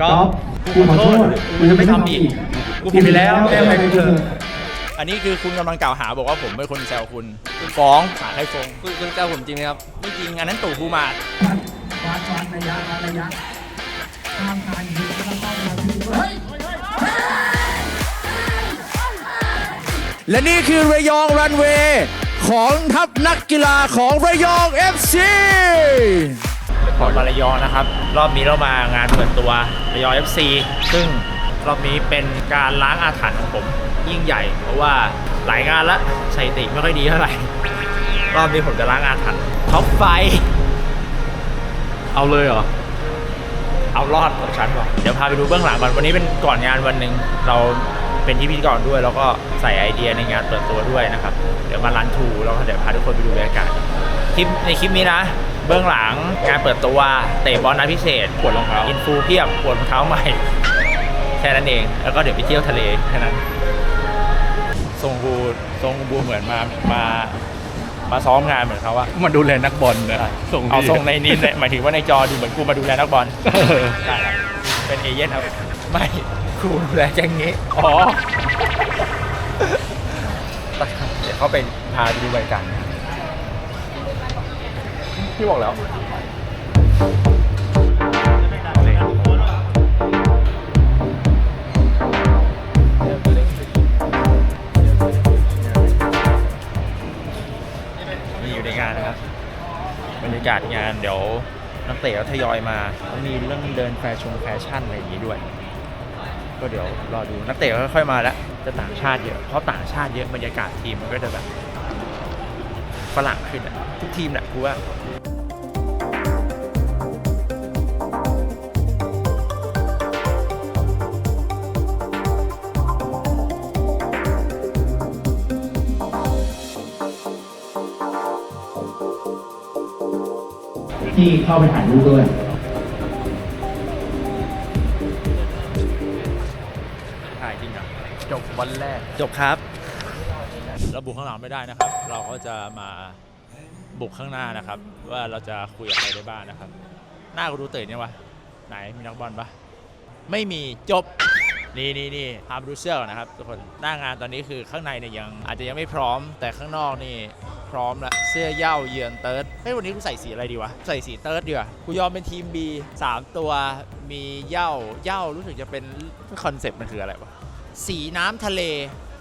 ก็กูขอโทษกูจะไม่ทำอีกกูผิดไปแล้วให้อภัยกูเถอะอันนี้คือคุณกำลังกล่าวหาบอกว่าผมเป็นคนแซวคุณคุณฟ้องศาลไทยฟงคุณคุณแซวผมจริงไหมครับไม่จริงอันนั้นตู่ภูมาศและนี่คือระยองรันเวย์ของทัพนักกีฬาของระยอง FC ขอมาระยองนะครับ รอบนี้เรามางานเปิดตัวระยอง FC ซึ่งรอบนี้เป็นการล้างอาถรรพ์ของผมยิ่งใหญ่ เพราะว่าหลายงานละสถิติไม่ค่อยดีเท่าไหร่ รอบนี้ผมจะล้างอาถรรพ์ท็อปไฟ เอาเลยเหรอ เอารอดกับฉันว่ะเดี๋ยวพาไปดูเบื้องหลังก่อนวันนี้เป็นก่อนงานวันหนึ่งเราเป็นที่พิธีกรด้วย แล้วก็ใส่ไอเดียในงานเปิดตัวด้วยนะครับ เดี๋ยวมารันทูแล้วก็เดี๋ยวพาทุกคนไปดูบรรยากาศคลิปในคลิปนี้นะ เบื้องหลังงานเปิดตัวเตะบอลนัดพิเศษปวดรองเท้าอินฟูเพียบปวดรองเท้าใหม่ แค่นั้นเอง แล้วก็เดี๋ยวไปเที่ยวทะเลแค่นั้นทรงบูทรงบูเหมือนมามามาซ้อมงานเหมือนเขาว่ามาดูแลนักบอลนะส่งเอาดีทรงในนี้เนี่ยหมายถึงว่าในจอดูเหมือนกูมาดูแลนักบอลเออได้ครับเป็นเอเย่นครับไม่ครูดูแลแจ้งงี้อ๋อเดี๋ยวเขาไปพาไปดูบรรยากาศ พี่บอกแล้วนี่อยู่ในงานนะครับ บรรยากาศงานเดี๋ยวนักเตะก็ทยอยมาแล้วมีเรื่องเดินแฟชั่นแฟชั่นอะไรอย่างนี้ด้วย ก็เดี๋ยวรอดูนักเตะก็ค่อยๆมาแล้ว จะต่างชาติเยอะ เพราะต่างชาติเยอะบรรยากาศทีมมันก็จะแบบฝรั่งขึ้นอะทุกทีมแหละกูว่า ที่เข้าไปถ่ายรูปด้วยถ่ายจริงอะจบวันแรก จบครับเราบุกข้างหลังไม่ได้นะครับ เราก็จะมาบุกข้างหน้านะครับ ว่าเราจะคุยกับใครได้บ้างนะครับ หน้ากูดูตื่นยังวะไหนมีนักบอลปะไม่มีจบนี่นี่นี่พาไปดูเสื้อก่อนนะครับทุกคนหน้างานตอนนี้คือข้างในเนี่ยยังอาจจะยังไม่พร้อมแต่ข้างนอกนี่พร้อมละ เสื้อเหย้าเยือนเติร์ดเฮ้ยวันนี้กูใส่สีอะไรดีวะ ใส่สีเติร์ดดีกว่ากูยอมเป็นทีม B สามตัวมีเหย้าเหย้ารู้สึกจะเป็นคอนเซปต์มันคืออะไรวะ สีน้ำทะเล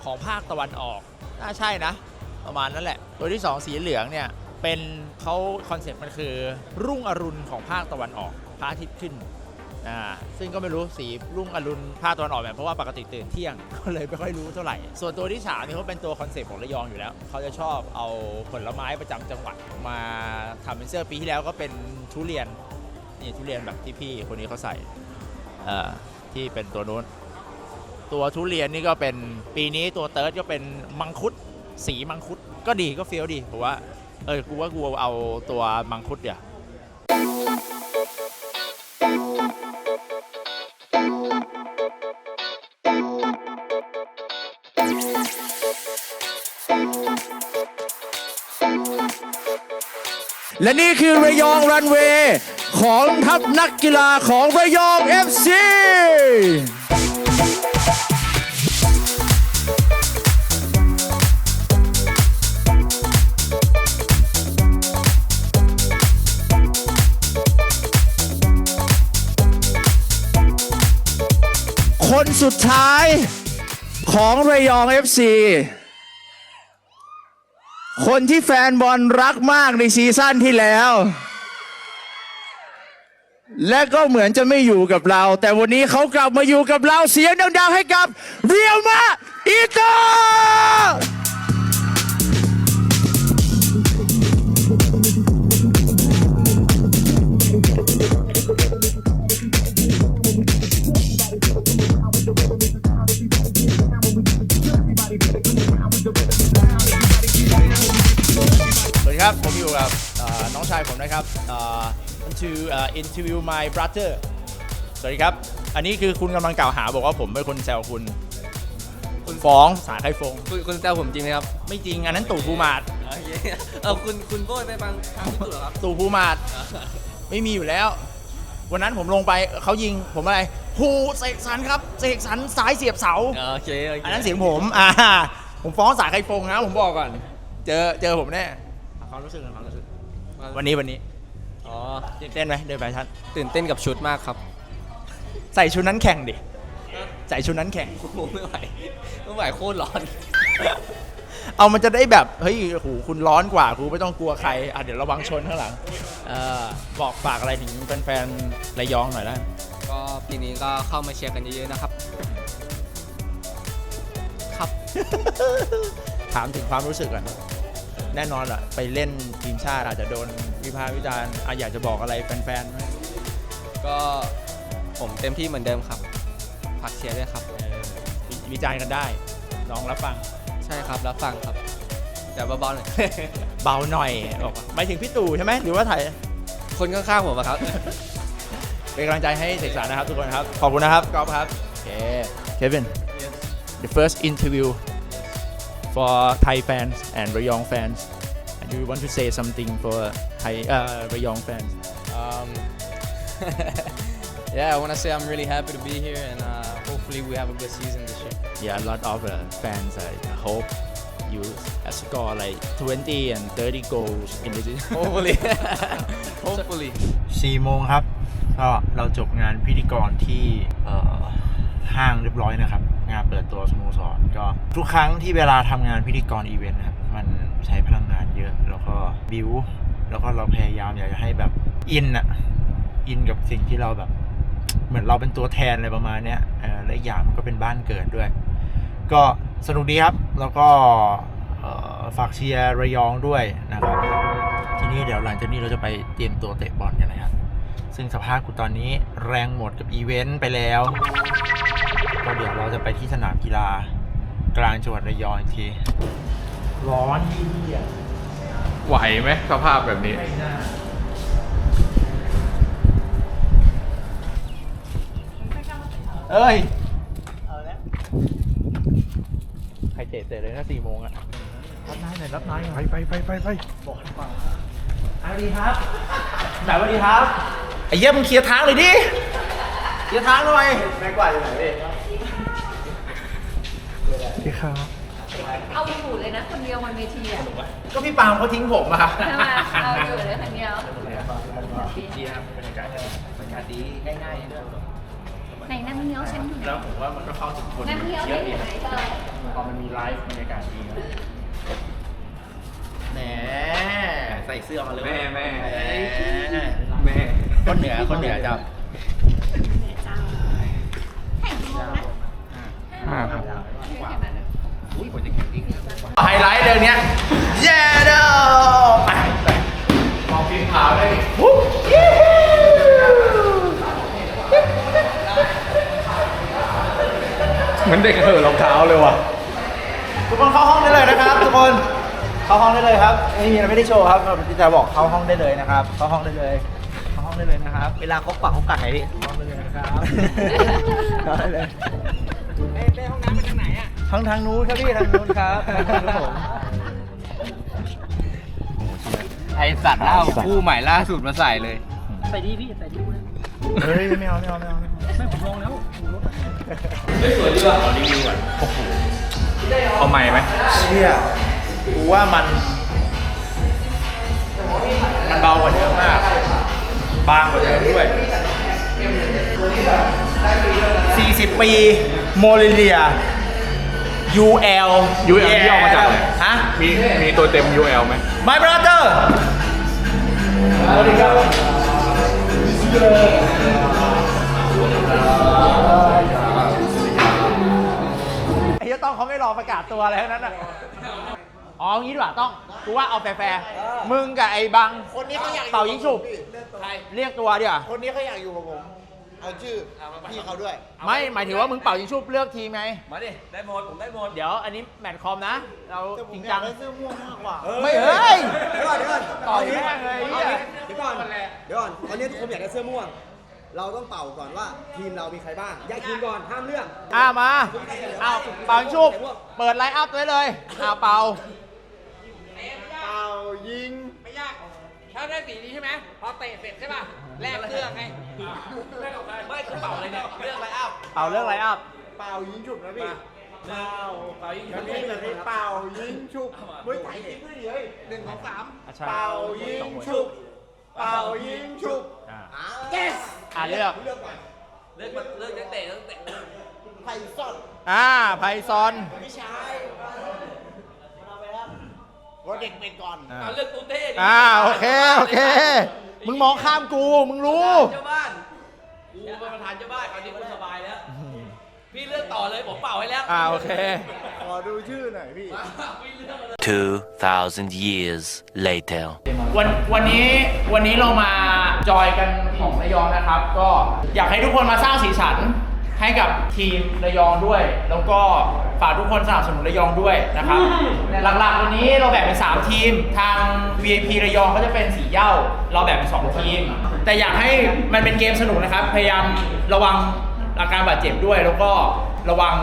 ของภาคตะวันออก น่าใช่นะ ประมาณนั้นแหละ ตัวที่ 2 สีเหลืองเนี่ยเป็นเขาคอนเซ็ปต์มันคือ รุ่งอรุณของภาคตะวันออกพระอาทิตย์ขึ้น อ่าซึ่งก็ไม่รู้สีรุ่งอรุณภาคตะวันออกแบบเพราะว่าปกติตื่นเที่ยง ก็เลยไม่ค่อยรู้เท่าไหร่ ส่วนตัวที่3เนี่ยเขาเป็นตัวคอนเซ็ปต์ของระยองอยู่แล้ว เขาจะชอบเอาผลไม้ประจำจังหวัดมาทำเป็นเสื้อปีที่แล้วก็เป็นทุเรียนนี่ทุเรียนแบบที่พี่คนนี้เขาใส่อ่อที่เป็นตัวนู้น ตัวทุเรียนนี่ก็เป็นปีนี้ตัวเติร์ดก็เป็นมังคุด สีมังคุดก็ดีก็เฟี้ยวดีผมว่าเออกูว่ากูเอาตัวมังคุดเดี๋ยว และนี่คือระยองรันเวย์ของทัพนักกีฬาของระยอง FC คนสุดท้ายของระยอง FC คนที่แฟนบอลรักมากในซีซั่นที่แล้ว และก็เหมือนจะไม่อยู่กับเรา แต่วันนี้เขากลับมาอยู่กับเราเสียงดังๆให้กับเรียวมาอีโต อยู่กับเอ่อน้องชายผมนะครับเอ่อ to uh, interview my brother สวัสดีครับ อันนี้คือคุณกำลังกล่าวหาบอกว่าผมเป็นคนแซวคุณคุณฟ้องศาลไทยฟง คุณคุณแซวผมจริงไหมครับไม่จริงอันนั้นตู่ภูมาศโอเคเออคุณคุณโบยไปฟังทางพี่ตู่เหรอครับ ตู่ภูมาศไม่มีอยู่แล้ว วันนั้นผมลงไปเขายิงผมอะไรหูเสกสรรครับเสกสรรสายเสียบเสา โอเคโอเคอันนั้นเสียงผม อ่า ผมฟ้องสายไคฟงนะ ผมบอกก่อน เจอเจอผมแน่ ความรู้สึกความรู้สึก วันนี้วันนี้อ๋อตื่นเต้นไหมเดินไปชัดตื่นเต้นกับชุดมากครับ ใส่ชุดนั้นแข่งดิใส่ชุดนั้นแข่งโอ้โหไม่ไหวไม่ไหวโคตรร้อน เอามันจะได้แบบเฮ้ยโหคุณร้อนกว่าคุณไม่ต้องกลัวใครอะเดี๋ยวระวังชนข้างหลังเออบอกฝากอะไรถึงแฟนๆระยองหน่อยได้ก็ปีนี้ก็เข้ามาเชียร์กันเยอะๆนะครับ ครับ ถามถึงความรู้สึกก่อน แน่นอนแหละไปเล่นทีมชาติอาจจะโดนวิพากษ์วิจารณ์อะอยากจะบอกอะไรแฟนๆไหมก็ผมเต็มที่เหมือนเดิมครับฝากเชียร์ด้วยครับ เออวิวิจารณ์กันได้น้องรับฟัง ใช่ครับรับฟังครับ แต่เบาๆหน่อย เบาหน่อยบอกว่าไม่ถึงพี่ตู่ใช่ไหมหรือว่าไทยคนข้างๆผมอะครับ เป็นกำลังใจให้เสกสรรนะครับทุกคนครับ ขอบคุณนะครับกอล์ฟครับ โอเค Kevin the first interview for Thai fans and Rayong fans and you want to say something for Thai uh, Rayong fans Um, yeah, I want to say I'm really happy to be here, and uh, hopefully we have a good season this year. yeah a lot of uh, fans I hope you score like 20 and 30 goals in the season Hopefully, hopefully. 4โมงครับ ก็เราจบงานพิธีกรที่เอ่อ ห้างเรียบร้อยนะครับ งานเปิดตัวสโมสรก็ทุกครั้งที่เวลาทำงานพิธีกรอีเวนต์นะครับ มันใช้พลังงานเยอะแล้วก็บิวแล้วก็เราพยายามอยากจะให้แบบอินอะอินกับสิ่งที่เราแบบ เหมือนเราเป็นตัวแทนอะไรประมาณเนี้ยเออและอย่างมันก็เป็นบ้านเกิดด้วย ก็สนุกดีครับ แล้วก็ฝากเชียร์ระยองด้วยนะครับ ทีนี้เดี๋ยวหลังจากนี้เราจะไปเตรียมตัวเตะบอลกันนะครับ ซึ่งสภาพกูตอนนี้แรงหมดกับอีเวนต์ไปแล้ว ก็เดี๋ยวเราจะไปที่สนามกีฬากลางจังหวัดระยองอีกทีร้อนที่นี่อะไหวไหมสภาพแบบนี้เอ้ย เอาแล้วใครเตะเตะเลยนะสี่โมงอะรับนายหน่อยรับนายหน่อยไปไปไปไปบอกให้ฟังสวัสดีครับ สวัสดีครับ ไอ้เยี่ยมงเคลียร์ทางเลยดิ เคลียร์ทางหน่อยแม่กว่าอยู่ไหนดิเอาอยู่เลยนะ คนเดียวบนเวทีอะก็พี่ปาล์มเขาทิ้งผมอะใช่ไหมเอาอยู่เลยคนเดียวดีนะครับบรรยากาศบรรยากาศดีง่ายๆด้วยไหนนั่งเงี้ยวฉันอยู่ไหนแล้วผมว่ามันก็เข้าถึงคนนั่งเงี้ยวเยได้อะดีอยู่ไหนเธอพอมันมีไลฟ์บรรยากาศดีนะแหมใส่เสื้อมาเลยแม่แม่แหมแม่คนเหนือคนเหนือจ้ะ แข่งโมงนะ แข่งนั้นไฮไลท์เรื่องเนี้ยเย้เด้อไปไปมองพิมพ์ขาวได้วุ้ยฮู้เหมือนเด็กเห่อะรองเท้าเลยว่ะทุกคนเข้าห้องได้เลยนะครับ ทุกคนเข้าห้องได้เลยครับไม่มีอะไรไม่ได้โชว์ครับพี่จะบอกเข้าห้องได้เลยนะครับเข้าห้องได้เลยเข้าห้องได้เลยนะครับ เวลาเขาปักเขากัดไหนพี่เข้าห้องได้เลยนะครับเข้าได้เลย ไปห้องน้ำไปทางไหนอะทางทางนู้นครับพี่ทางนู้นครับครับผมไอสัตว์เล่าคู่ใหม่ล่าสุดมาใส่เลยเฮ้ยไม่เอาไม่เอาไม่เอาไม่เอาเอาใหม่ไหมเชี่ยกูว่ามัน มันเบากว่าเดิมมาก บางกว่าเดิมด้วย 40 ปีโมลิเลีย UL UL ที่ย่อมาจากอะไร ฮะ มีมีตัวเต็ม UL ไหม My brother สวัสดีครับไอ้เหี้ยต้องเขาไม่รอประกาศตัวอะไรทั้งนั้นอะ อ๋องี้ดีกว่าต้อง กูว่าเอาแฟร์ๆมึงกับไอ้บังคนนี้เขาอยากเป่ายิงฉุบ เรียกตัวดีกว่า คนนี้เขาอยากอยู่กับผม เอาชื่อพี่เขาด้วย ไม่หมายถึงว่ามึงเป่ายิงฉุบเลือกทีมไง มาดิ ได้หมด ผมได้หมด เดี๋ยวอันนี้แมตช์คอมนะ เราแต่ผจมริงอจัยางกได้เสื้อม่วงมากกว่า ไม่เฮ้ย เดี๋ยวก่อนเดี๋ยวก่อนต่อยแม่งเลยไอ้เหี้ย เดี๋ยวก่อนเดี๋ยวก่อนตอนนี้ทุกคนอยากได้เสื้อม่วง เราต้องเป่าก่อนว่าทีมเรามีใครบ้างแยกทีมก่อนห้ามเรื่องอ่ามาอ้าวเป่ายิงฉุบ เปิดไลน์อัพไว้เลยอ้าวเป่า เป่ายิงไม่ยากแค่ ถ้าได้สีนี้ใช่ไหมพอเตะเสร็จใช่ป่ะแลกเสื้อไงไม่คือเป่าอะไรเนี่ยเรื่องอะไรอ้าวเอาเรื่องอะไรอัพเป่ายิงฉุบนะพี่เป่าเป่ายิงฉุบนี่แบบนี้เป่ายิงฉุบเฮ้ยถ่ายคลิปด้วยดิเฮ้ยหนึ่งสองสามเป่ายิงฉุบเป่ายิงฉุบอ่า yes อ่าเลือกเลือกก่อนเลิกเลิกนักเตะเลิกเตะไผ่สดอ่าไพซอนพี่ชายเอาไปแล้ว ว่าเด็กเป็นก่อนเอาเลิกตูเต้ดิอ่าโอเคโอเค มึงมองข้ามกู มึงรู้ เจ้าบ้านกูเป็นประธานเจ้าบ้านคราวนี้กูสบายแล้ว พี่เลือกต่อเลยผมเป่าให้แล้วอ่าโอเค ขอดูชื่อหน่อยพี่ พี่เลือกมาเลย 2,000 years later. วันวันนี้วันนี้เรามาจอยกันของระยองนะครับ ก็อยากให้ทุกคนมาสร้างสีสัน ให้กับทีมระยองด้วย แล้วก็ฝากทุกคนสนับสนุนระยองด้วยนะครับ หลักๆวันนี้เราแบ่งเป็น 3 ทีม ทาง VIP ระยองก็จะเป็นสีเหย้า เราแบ่งเป็น 2 ทีม แต่อยากให้มันเป็นเกมสนุกนะครับ พยายามระวังอาการบาดเจ็บด้วย แล้วก็ระวัง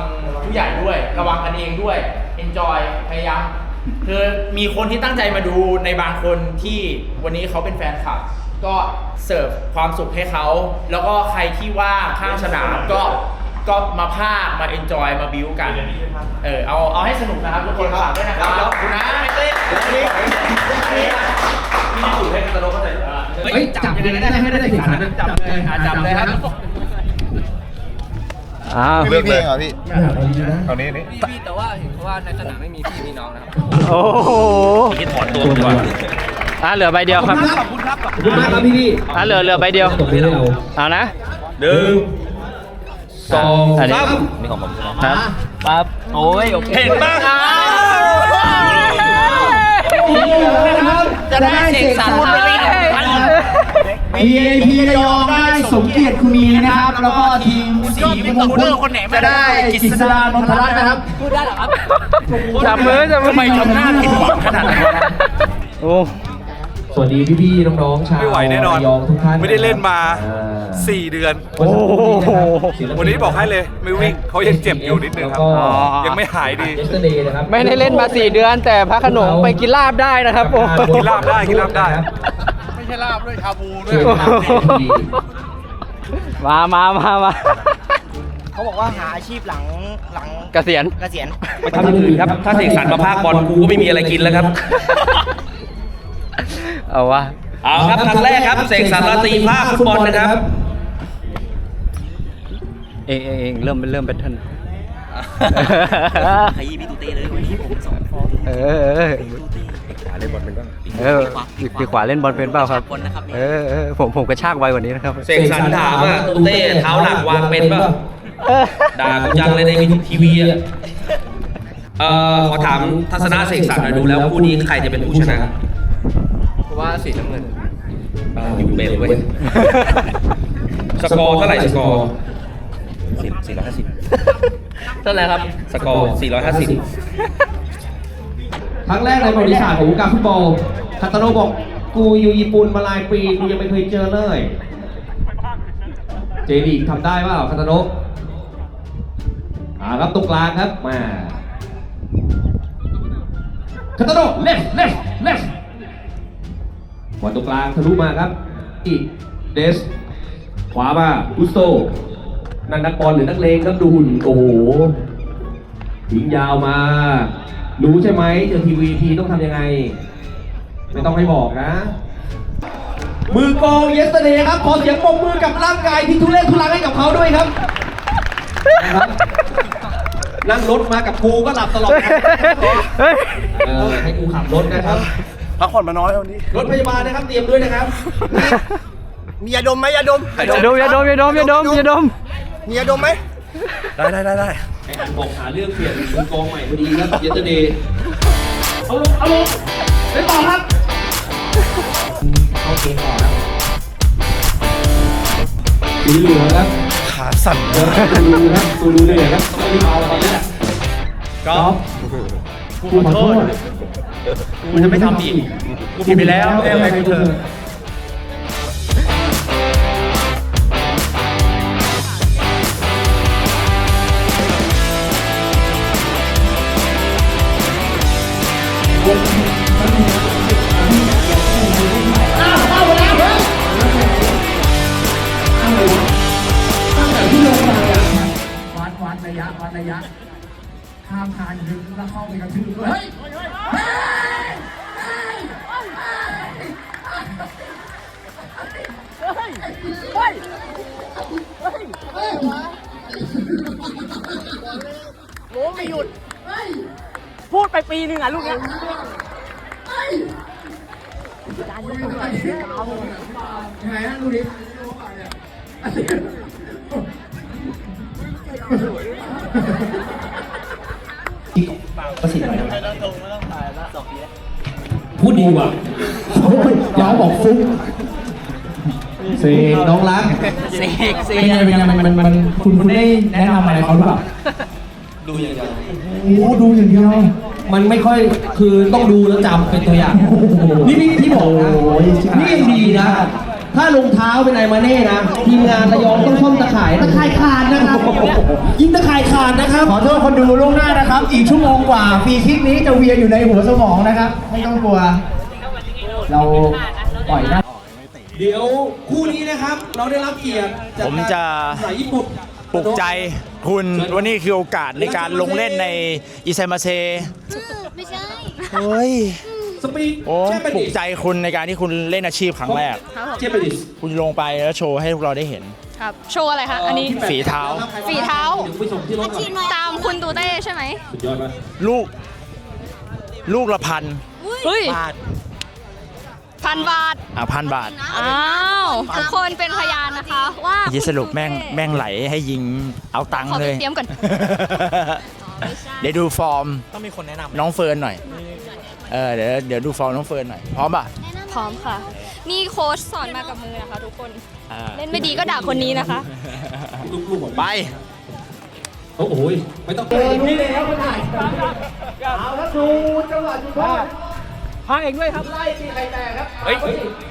ผู้ใหญ่ด้วย ระวังกันเองด้วย enjoy พยายามคือมีคนที่ตั้งใจมาดูในบางคนที่วันนี้เขาเป็นแฟนคลับ ก็เสิร์ฟความสุขให้เขา แล้วก็ใครที่ว่างข้างสนามก็ก็มาภาคมาเอนจอยมาบิวกันเออเอาเอาให้สนุกนะครับทุกคนฝากด้วยนะครับขอบคุณนะไม่เต้เฮ้ยจับยังไงได้ให้ได้ถึงขนาดนั้นจับเลยอะจับเลยครับเลือกเลยเหรอพี่เอานี้นี่พี่พี่แต่ว่าเห็นเขาว่าในสนามไม่มีพี่มีน้องนะครับโอ้โหคิดถอนตัวก่อน อะเหลือใบเดียวครับขอบคุณครับขอบคุณมากครับพี่พี่อะเหลือเหลือใบเดียวเอานะหนึ่งสองสามนี่ของผมครับปั๊บโอ้ยเห็นบ้างจะได้เสกสรรคุณไปเลย VIP ระยองได้สมเกียรติคุณมีนะครับ แล้วก็ทีมสีมงคลจะได้กิษดานนทรัตน์นะครับพูดได้เหรอครับจับมือจับมือทำไมทำหน้าผิดหวังขนาดนั้นวะโอ้ส วัสดีพี่ๆน้องๆชาวไม่ไหวแน่นอน ระยองทุกท่านไม่ได้เล่นมา อ่า4เดือนวันนี้นะครับศิลปิวันนี้บอกให้เลยไม่วิ่งเขายังเจ็บอยู่นิดนึงครับ แล้วก็ ยังไม่หายดีเยสเตอร์เดย์นะครับ ไม่ได้เล่นมาสี่เดือน แต่พระโขนงไปกินลาบได้นะครับโอ้กินลาบได้กินลาบได้ ไม่ใช่ลาบด้วยชาบูมามามามาเขาบอกว่าหาอาชีพหลังหลังเกษียณ เกษียณ ไปทำอย่างอื่นครับ ถ้าเสกสรรมาภาคบอลกูก็ไม่มีอะไรกินแล้วครับ เอาวะ เอาครับครั้งแรกครับเสกสรรราตรีภาคฟุตบอลนะครับเองเองเองเริ่มเริ่มแบทเทิลขยี้พี่ตูเต้เลยวันนี้ผมสองฟอร์เออเออเล่นบอลเป็นบ้างเออปีขวาเล่นบอลเป็นเปล่าครับ เออเออผมผมกระชากไวกว่านี้นะครับ เสกสรรถามว่าตูเต้เท้าหลักวางเป็นป่ะด่ากูจังเลยในทีวีอะเอ่อขอถามทัศนะเสกสรรหน่อยดูแล้วคู่นี้ใครจะเป็นผู้ชนะเพราะ ว่าสีน้ำเงิน อยู่เป็นเว้ย สกอร์เท่าไหร่สกอร์สี่ร้อยห้าสิบเท่าไหร่ครับ สกอร์สี่ร้อยห้าสิบครั้งแรกในประวัติศาสตร์ของวงการฟุตบอลคาตาโนบอกกูอยู่ญี่ปุ่นมาหลายปีกูยังไม่เคยเจอเลย เจลีกทำได้เปล่าคาตาโนอ่าครับตรงกลางครับมาคาตาโนเล็ฟเล็ฟเล็ฟ บอลตรงกลางทะลุมาครับอีกเดส ขวามากุสโตนั่นนักบอลหรือนักเลงครับดูหุ่น โอ้โหทิ้งยาวมา รู้ใช่ไหมเจอทีวีทีต้องทำยังไง ไม่ต้องให้บอกนะ มือโกงเยสเตเดย์ครับ ขอเสียงปรบมือกับร่างกายที่ทุเรศทุรังให้กับเขาด้วยครับนะครับนั่งรถมากับกูก็หลับตลอดเออให้กูขับรถนะครับ พักผ่อนมาน้อยวันนี้ รถพยาบาลนะครับเตรียมด้วยนะครับ มียาดมไหมยาดมอย่าดมอย่าดมอย่าดมอย่าดมอย่าดมมียาดมไหมได้ได้ได้ได้ไอ้อันบอกหาเรื่องเปลี่ยนมือกองใหม่พอดีครับเยสเตเดย์เอาลงเอาลงไปต่อครับเข้าเกมต่อครับสีเหลืองครับขาสั่นเดี๋ยวตูรูครับตูรูเหลืองครับต้องรีบเอาตอนนี้แหละก็กูขอโทษ กูจะไม่ทำอีก กูผิดไปแล้วแม่งไปกูเถอะวัดวัดระยะวัดระยะข้ามทางหนึ่งแล้วเข้าไปกระทืบ ไปปีหนึ่งอะลูกเนี้ยยังไงฮะลูกนี้พูดดีกว่าอย่าบอกฟุ้งเสกน้องรักเสกเสเป็นไงเป็นไงมันมันมันคุณคุณได้แนะนำอะไรเขาหรือเปล่าดูอย่างเดียวโอ้ดูอย่างเดียว มันไม่ค่อยคือต้องดูแล้วจำเป็นตัวอย่าง นี่พี่พี่บอกนะนี่ยังดีนะ ถ้ารองเท้าเป็นไอมาเน่นะทีมงานระยองต้องซ่อมตะข่ายตะข่ายขาดนะครับยิงตะข่ายขาดนะครับ ขอโทษคนดูล่วงหน้านะครับ อีกชั่วโมงกว่าฟรีคิกนี้จะเวียนอยู่ในหัวสมองนะครับ ไม่ต้องกลัว เราปล่อยได้เดี๋ยวคู่นี้นะครับ เราได้รับเกียรติจากผมจะสายญี่ปุ่นปลุกใจ คุณวันนี้คือโอกาสในการลงเล่นในอิไซมาเซไม่ใช่เฮ้ยสปีดโอ้แช่เป็นปลุดิกใจคุณในการที่คุณเล่นอาชีพครั้งแรกเช่เป็นดิ คุณลงไปแล้วโชว์ให้พวกเราได้เห็น ครับ โชว์อะไรคะอันนี้ ฝีเท้า ฝีเท้าเดี๋ยวไปส่งที่รถก่อนตามคุณตูเต้ใช่ไหมสุดยอดไหมลูก ลูกละพันเฮ้ย บาท พันบาทอะพันบาทอ้าวทุกคนเป็นพยานนะคะว่ายี่สรุปแม่งแม่งไหลให้ยิงเอาตังค์ขอเลไปย เตรียมก่อน เดี๋ยวดูฟอร์มต้องมีคนแนะนำน้องเฟิร์นหน่อย เออเดี๋ยวเดี๋ยวดูฟอร์มน้องเฟิร์นหน่อย พร้อมป่ะพร้อมค่ะ นี่โค้ชสอนมากับมือนะคะ ทุกคนอ่าเล่นไม่ดีก็ด่าคนนี้นะคะ ลูกๆหมดไป โอ้โหไม่ต้องนี่แล้วมันถ่ายเอาแล้วดูจังหวะจุดโทษ พังเองด้วยครับ ไล่ตีใครแตกครับเฮ้ย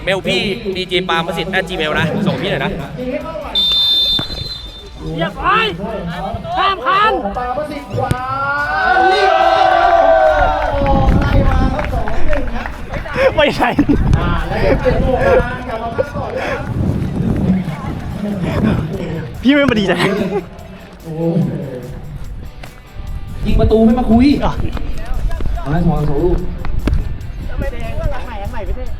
เมลพี่ดีเจปาล์มประสิทธิ์ gmail นะ ส่งพี่หน่อยนะเหยียบไปข้ามคันปาประสิทธิ์ขวาเรียบไล่มาครับสองหนึ่งครับไม่ใช่ อ่าแล้วเก็บเป็นตัวกลางกลับมาพักก่อนนะครับพี่ไม่มาดีใจยิงประตูไม่มาคุยอะ เอาให้สองสองลูก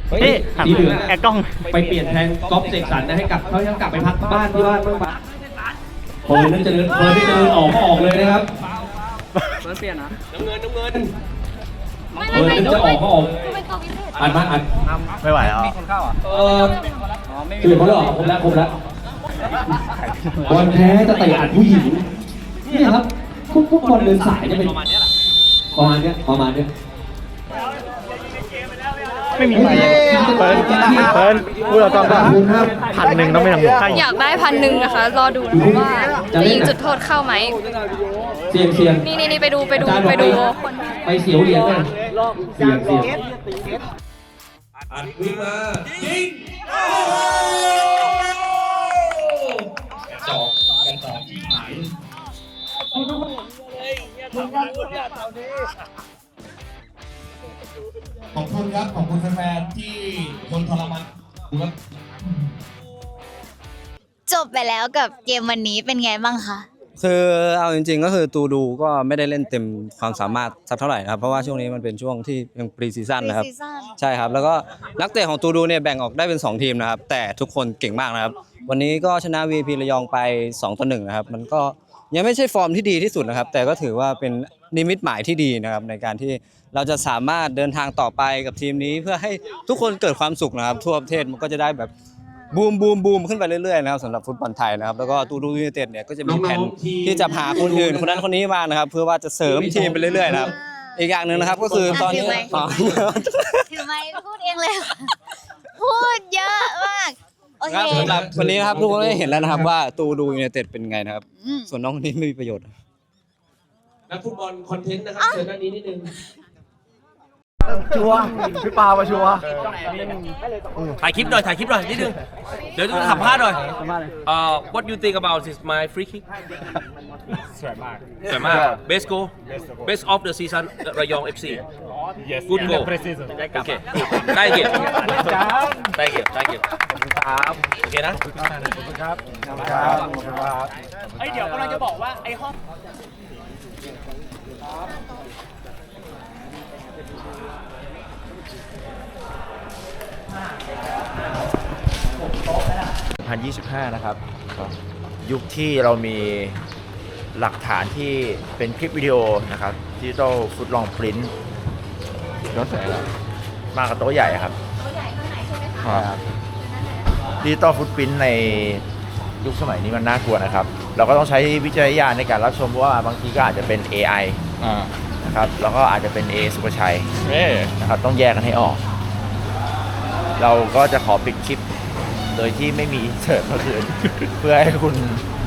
เฮ้ยสีเหลืองแอกล้อง ไปเปลี่ยนแทนก๊อฟเสกสรรนะให้กลับเขายังกลับไปพักบ้านที่บ้านบ้างปะเฟิร์นนั่นเจริญเฟิร์นที่เจริญออกก็ออกเลยนะครับน้ำเงินน้ำเงินไม่เฟิไม่ร์นไม่นั่นจะออกก็ออกไม่เข้าพิเศษอัดมาอัดไม่ไหวแล้วเออคือเขาหลอกผมแล้วผมแล้วบอลแพ้จะเตะอัดผู้หญิงเนี่ยครับพวกพวกบอลเดินสายเนี่ยเป็นประมาณเนี้ยประมาณเนี้ย ไม่มีใครเฟิร์นเฟิร์นพูดเราต้องว่าพันหนึ่งต้องไม่ทำอยากได้พันหนึ่งนะคะ รอดูนะคะว่าจะยิงจุดโทษเข้าไหมเสียงเสียงนี่นี่นี่ไปดูไปดูอาจารย์ไปดูบอกคนที่ไปเสียวเหรียญเลยเสียงเสียงอัดวิ่งมายิงจอกกันต่อที่หาย ขอบคุณครับ ขอบคุณแฟนๆที่ทนทรมานครับ จบไปแล้วกับเกมวันนี้เป็นไงบ้างคะ คือเอาจริงๆ ก็คือตูดูก็ไม่ได้เล่นเต็มความสามารถสักเท่าไหร่นะครับเพราะว่าช่วงนี้มันเป็นช่วงที่ยังปรีซีซั่นนะครับ Pre-season ใช่ครับ แล้วก็นักเตะของตูดูเนี่ยแบ่งออกได้เป็น 2 ทีมนะครับ แต่ทุกคนเก่งมากนะครับ วันนี้ก็ชนะ VP ระยองไป2ต่อ1นะครับ มันก็ยังไม่ใช่ฟอร์มที่ดีที่สุดนะครับ แต่ก็ถือว่าเป็นนิมิตหมายที่ดีนะครับในการที่ เราจะสามารถเดินทางต่อไปกับทีมนี้ เพื่อให้ทุกคนเกิดความสุขนะครับทั่วประเทศมันก็จะได้แบบบูมบูมบูมขึ้นไปเรื่อยๆนะครับสำหรับฟุตบอลไทยนะครับแล้วก็ตูดูยูไนเต็ดเนี่ยก็จะมีแผนที่จะหาคนอื่นคนนั้นคนนี้มานะครับ เพื่อว่าจะเสริมทีมไปเรื่อยๆนะครับ อีกอย่างหนึ่งนะครับก็คือตอนนี้ถือไมค์อ๋อถือไมค์พูดเองเลย พูดเยอะมาก โอเค ครับสำหรับวันนี้นะครับทุกคนได้เห็นแล้วนะครับว่าตูดูยูไนเต็ดเป็นไงนะครับอืมส่วนน้องคนนี้ไม่มีประโยชน์ นักฟุตบอลคอนเทนต์นะครับเชิญด้านนี้นิดนึง ชัวร์พี่ปามาชัวร์ ถ่ายคลิปหน่อยถ่ายคลิปหน่อยนิดนึงเดี๋ยวต้องสัมภาษณ์หน่อยเอ่อ what you think about is my free kick สวยมาก สวยมาก best goal best of the season ระยอง FC yes good goal โอเคได้เก็บได้เก็บได้เก็บครับโอเคนะ ครับเอ้ยเดี๋ยวกำลังจะบอกว่าไอ้ห้อง 2025 นะครับ ยุคที่เรามีหลักฐานที่เป็นคลิปวิดีโอนะครับดิจิตอลฟุตลองปริ้นย้อนแสงแล้วมากับโต๊ะใหญ่ครับครับดิจิตอลฟุตปริ้นในยุคสมัยนี้มันน่ากลัวนะครับ เราก็ต้องใช้วิจารณญาณในการรับชมเพราะว่าบางทีก็อาจจะเป็น AI นะครับ แล้วก็อาจจะเป็น A สุภชัยนะครับต้องแยกกันให้ออก เราก็จะขอปิดคลิป โดยที่ไม่มีเสิร์ฟเมื่อคืน เพื่อให้คุณ